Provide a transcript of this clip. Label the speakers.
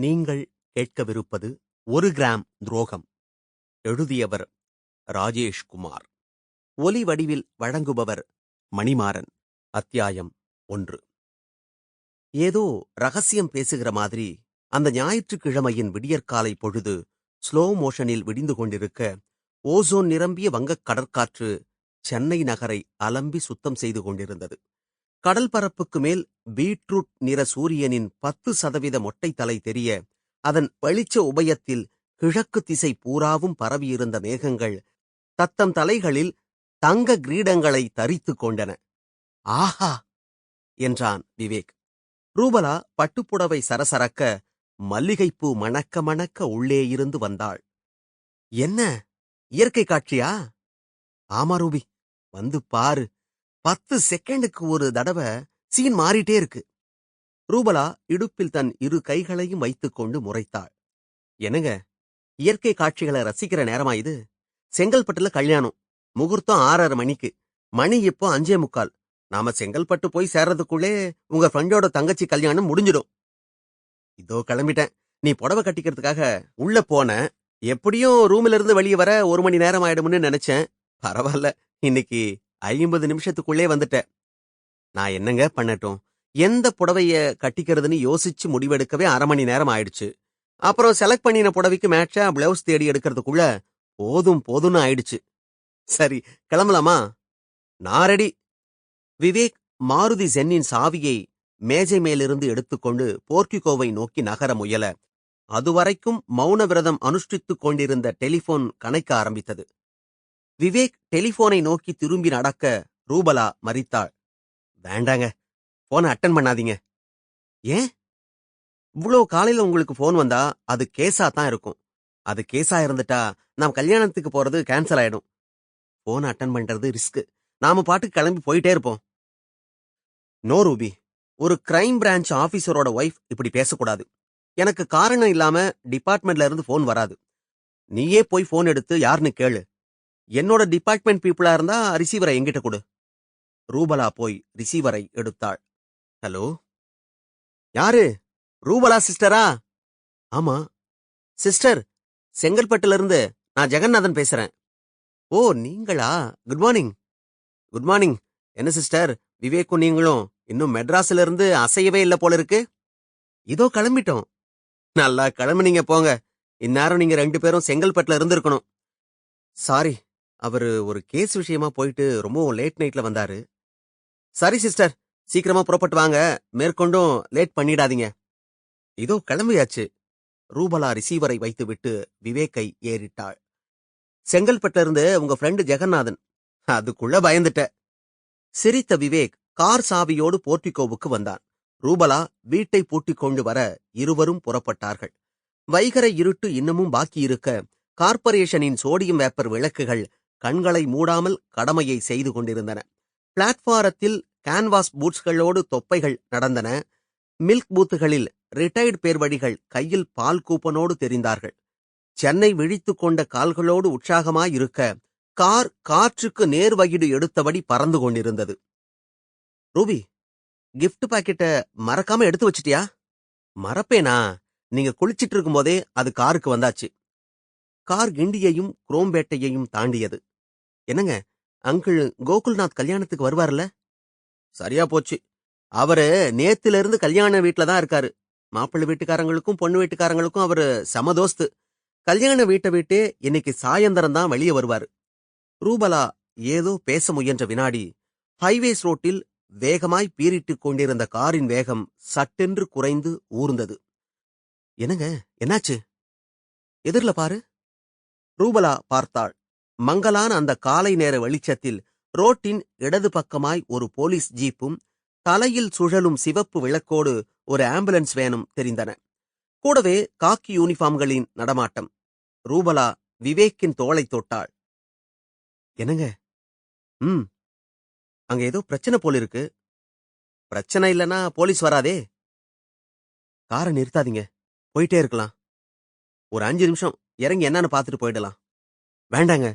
Speaker 1: நீங்கள் கேட்கவிருப்பது ஒரு கிராம் துரோகம் எழுதியவர் ராஜேஷ் குமார். ஒலி வடிவில் வழங்குபவர் மணிமாறன் அத்தியாயம் ஒன்று. ஏதோ ரகசியம் பேசுகிற மாதிரி அந்த ஞாயிற்றுக்கிழமையின் விடியற்காலை பொழுது ஸ்லோ மோஷனில் விடிந்து கொண்டிருக்க ஓசோன் நிரம்பிய வங்கக் கடற்காற்று சென்னை நகரை அலம்பி சுத்தம் செய்து கொண்டிருந்தது. கடல் பரப்புக்கு மேல் பீட்ரூட் நிற சூரியனின் பத்து சதவீத மொட்டை தலை தெரிய அதன் வெளிச்ச உபயத்தில் கிழக்கு திசை பூராவும் பரவியிருந்த மேகங்கள் தத்தம் தலைகளில் தங்க கிரீடங்களை தரித்துக் கொண்டன. ஆஹா! என்றான் விவேக். ரூபலா பட்டுப்புடவை சரசரக்க மல்லிகைப்பூ மணக்க மணக்க உள்ளே இருந்து வந்தாள். என்ன? இயற்கை காட்சியா? ஆமா ரூபி. வந்து பாரு. பத்து செகண்டுக்கு ஒரு தடவை சீன் மாறிட்டே இருக்கு. ரூபலா இடுப்பில் தன் இரு கைகளையும் வைத்துக்கொண்டு முறைத்தாள். என்னங்க? இயற்கை காட்சிகளை ரசிக்கிற நேரமா இது? செங்கல்பட்டுல கல்யாணம். முகூர்த்தம் ஆறரை மணிக்கு. மணி இப்போ அஞ்சே முக்கால். நாம செங்கல்பட்டு போய் சேர்றதுக்குள்ளே உங்க ஃப்ரெண்டோட தங்கச்சி கல்யாணம் முடிஞ்சிடும். இதோ கிளம்பிட்டேன். நீ புடவை கட்டிக்கிறதுக்காக உள்ள போன. எப்படியும் ரூம்ல இருந்து வெளியே வர ஒரு மணி நேரம் ஆயிடும்னு நினைச்சேன். பரவாயில்ல. இன்னைக்கு ஐம்பது நிமிஷத்துக்குள்ளே வந்துட்டேன். நான் என்னங்க பண்ணட்டும்? எந்த புடவைய கட்டிக்கிறதுன்னு யோசிச்சு முடிவெடுக்கவே அரை மணி நேரம் ஆயிடுச்சு. அப்புறம் செலக்ட் பண்ணின புடவைக்கு மேட்சா பிளவுஸ் தேடி எடுக்கிறதுக்குள்ள போதும் போதும்னு ஆயிடுச்சு. சரி கிளம்பலாமா? நான் ரெடி விவேக் மாருதி சென்னின் சாவியை மேஜை மேலிருந்து எடுத்துக்கொண்டு போர்ட்டிகோவை நோக்கி நகர முயல. அதுவரைக்கும் மௌன விரதம் அனுஷ்டித்துக் கொண்டிருந்த டெலிபோன் கணைக்க ஆரம்பித்தது. விவேக் டெலிபோனை நோக்கி திரும்பி நடக்க ரூபலா மறித்தாள். வேண்டாங்க. போனை அட்டன் பண்ணாதீங்க. ஏன்? இவ்வளோ காலையில உங்களுக்கு போன் வந்தா அது கேஸா தான் இருக்கும். அது கேஸா இருந்துட்டா நாம் கல்யாணத்துக்கு போறது கேன்சல் ஆயிடும். போன் அட்டன் பண்றது ரிஸ்க் நாம பாட்டுக்கு கிளம்பி போயிட்டே இருப்போம். No Ruby. ஒரு கிரைம் பிரான்ச் ஆபீசரோட ஒய்ஃப் இப்படி பேசக்கூடாது. எனக்கு காரணம் இல்லாம டிபார்ட்மெண்ட்ல இருந்து போன் வராது. நீயே போய் போன் எடுத்து யாருன்னு கேளு. என்னோட டிபார்ட்மெண்ட் பீப்புளா இருந்தா ரிசீவரை எங்கிட்ட கொடு. ரூபலா போய் ரிசீவரை எடுத்தாள். ஹலோ? யாரு? ரூபலா சிஸ்டரா? ஆமா. சிஸ்டர் செங்கல்பட்டுல இருந்து நான் ஜெகநாதன் பேசுறேன். ஓ நீங்களா? Good morning. Good morning. என்ன சிஸ்டர்? விவேக்கும் நீங்களும் இன்னும் மெட்ராஸ்ல இருந்து அசையவே இல்லை போல இருக்கு. இதோ கிளம்பிட்டோம். நல்லா கிளம்புனீங்க போங்க. இந்நேரம் நீங்க ரெண்டு பேரும் செங்கல்பட்டுல இருந்திருக்கணும். சாரி அவரு ஒரு கேஸ் விஷயமா போயிட்டு ரொம்பவும் லேட் நைட்ல வந்தாரு. சரி சிஸ்டர் சீக்கிரமா புறப்பட்டு வாங்க. மேற்கொண்டும் லேட் பண்ணிடாதீங்க. இதோ கிளம்பியாச்சு. ரூபலா ரிசீவரை வைத்துவிட்டு விவேக்கை ஏறிட்டாள். செங்கல்பட்டுல இருந்து உங்க ஃப்ரெண்டு ஜெகநாதன். அதுக்குள்ள பயந்துட்ட. சிரித்த விவேக் கார் சாவியோடு போர்ட்டிகோவுக்கு வந்தான். ரூபலா வீட்டை பூட்டிக் கொண்டு வர இருவரும் புறப்பட்டார்கள். வைகரை இருட்டு இன்னமும் பாக்கியிருக்க கார்ப்பரேஷனின் சோடியம் வேப்பர் விளக்குகள் கண்களை மூடாமல் கடமையை செய்து கொண்டிருந்தன. பிளாட்ஃபாரத்தில் கேன்வாஸ் பூட்ஸ்களோடு தொப்பைகள் நடந்தன. மில்க் பூத்துகளில் ரிட்டையர்டு பேர்வழிகள் கையில் பால் கூப்பனோடு தெரிந்தார்கள். சென்னை விழித்துக் கொண்ட கால்களோடு உற்சாகமாயிருக்க கார் காற்றுக்கு நேர்வகிடு எடுத்தபடி பறந்து கொண்டிருந்தது. ரூபி கிஃப்ட் பாக்கெட்ட மறக்காம எடுத்து வச்சிட்டியா? மறப்பேனா? நீங்க குளிச்சிட்டு இருக்கும்போதே அது காருக்கு வந்தாச்சு. கார் கிண்டியையும் குரோம்பேட்டையையும் தாண்டியது. என்னங்க அங்கிள் கோகுல்நாத் கல்யாணத்துக்கு வருவார்ல? சரியா போச்சு. அவரு நேத்துல இருந்து கல்யாண வீட்ல தான் இருக்காரு. மாப்பிள்ளை வீட்டுக்காரங்களுக்கும் பொண்ணு வீட்டுக்காரங்களுக்கும் அவரு சமதோஸ்து கல்யாண வீட்டை விட்டு இன்னைக்கு சாயந்தரம் தான் வெளியே வருவாரு. ரூபலா ஏதோ பேச முயன்ற வினாடி ஹைவேஸ் ரோட்டில் வேகமாய் பீறிட்டுக் கொண்டிருந்த காரின் வேகம் சட்டென்று குறைந்து ஊர்ந்தது. என்னங்க என்னாச்சு? எதிர்ல பாரு. ரூபலா பார்த்தாள். மங்கலான அந்த காலை நேர வெளிச்சத்தில் ரோட்டின் இடது பக்கமாய் ஒரு போலீஸ் ஜீப்பும் தலையில் சுழலும் சிவப்பு விளக்கோடு ஒரு ஆம்புலன்ஸ் வேனும் தெரிந்தன. கூடவே காக்கி யூனிஃபார்ம்களின் நடமாட்டம். ரூபலா விவேக்கின் தோளை தொட்டாள். என்னங்க? ம். அங்க ஏதோ பிரச்சனை போல இருக்கு. பிரச்சனை இல்லனா போலீஸ் வராதே. காரை நிறுத்தாதீங்க. போயிட்டே இருக்கலாம். ஒரு அஞ்சு நிமிஷம். இறங்கி என்னன்னு பார்த்துட்டு போயிடலாம். வேண்டாங்க.